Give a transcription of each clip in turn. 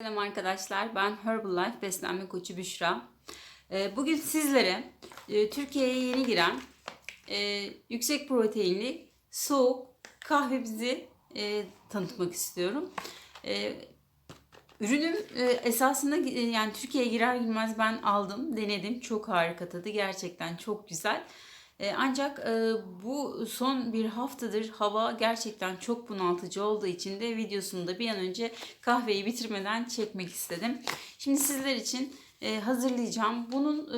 Selam arkadaşlar, ben Herbalife beslenme koçu Büşra. Ee, Bugün sizlere e, Türkiye'ye yeni giren e, yüksek proteinli soğuk kahvemizi e, tanıtmak istiyorum. Ürünüm esasında yani Türkiye'ye girer girmez ben aldım, denedim. Çok harika tadı, gerçekten çok güzel. E, Ancak e, bu son bir haftadır hava gerçekten çok bunaltıcı olduğu için de videosunu da bir an önce kahveyi bitirmeden çekmek istedim. Şimdi sizler için e, hazırlayacağım. Bunun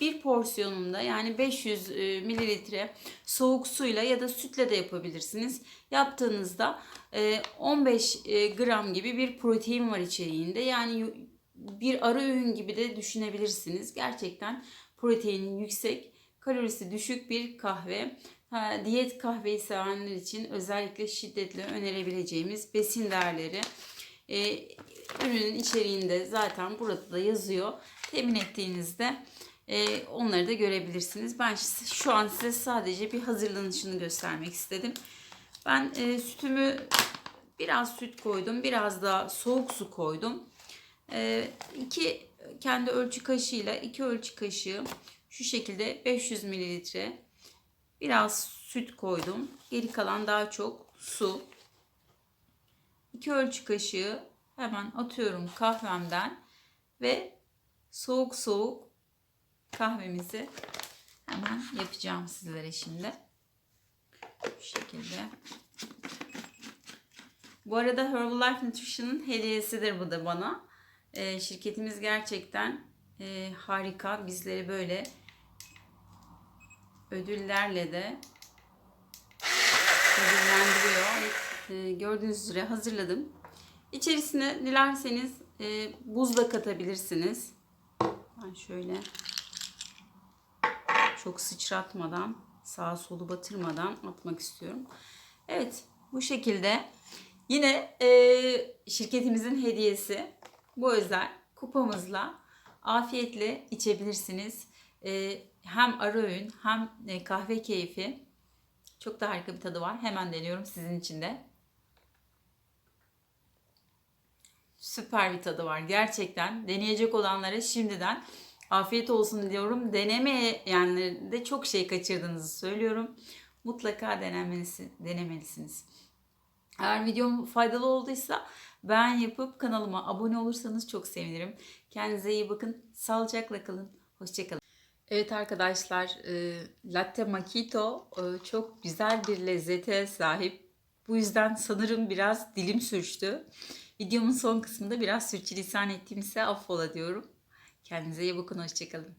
bir porsiyonunda yani 500 e, mililitre soğuk suyla ya da sütle de yapabilirsiniz. Yaptığınızda e, 15 e, gram gibi bir protein var içeriğinde. Yani bir ara öğün gibi de düşünebilirsiniz. Gerçekten proteinin yüksek kalorisi düşük bir kahve. Ha, diyet kahveyi sevenler için özellikle şiddetle önerebileceğimiz besin değerleri. Ee, ürünün içeriğinde zaten burada da yazıyor. Temin ettiğinizde e, onları da görebilirsiniz. Ben şu an size sadece bir hazırlanışını göstermek istedim. Ben e, sütümü biraz süt koydum, biraz da soğuk su koydum. E, iki kendi ölçü kaşığıyla iki ölçü kaşığı şu şekilde 500 mililitre biraz süt koydum. Geri kalan daha çok su. 2 ölçü kaşığı hemen atıyorum kahvemden ve soğuk soğuk kahvemizi hemen yapacağım sizlere şimdi. Şu şekilde. Bu arada Herbalife Nutrition'ın hediyesidir bu da bana. Ee, şirketimiz gerçekten e, harika. Bizleri böyle ödüllerle de ödüllendiriyor. Ee, gördüğünüz üzere hazırladım. İçerisine dilerseniz e, buz da katabilirsiniz. Ben şöyle çok sıçratmadan, sağa solu batırmadan atmak istiyorum. Evet, bu şekilde. Yine e, şirketimizin hediyesi bu özel kupamızla afiyetle içebilirsiniz. E, hem ara öğün hem e, kahve keyfi. Çok da harika bir tadı var. Hemen deniyorum sizin için de. Süper bir tadı var gerçekten. Deneyecek olanlara şimdiden afiyet olsun diyorum. Denemeyenlere de çok şey kaçırdığınızı söylüyorum. Mutlaka denemelisi, denemelisiniz. Eğer videom faydalı olduysa beğen yapıp kanalıma abone olursanız çok sevinirim. Kendinize iyi bakın. Sağlıcakla kalın. Hoşçakalın. Evet arkadaşlar, e, latte macchiato e, çok güzel bir lezzete sahip. Bu yüzden sanırım biraz dilim sürçtü. Videomun son kısmında biraz sürçülisan ettiğimse affola diyorum. Kendinize iyi bakın, hoşçakalın.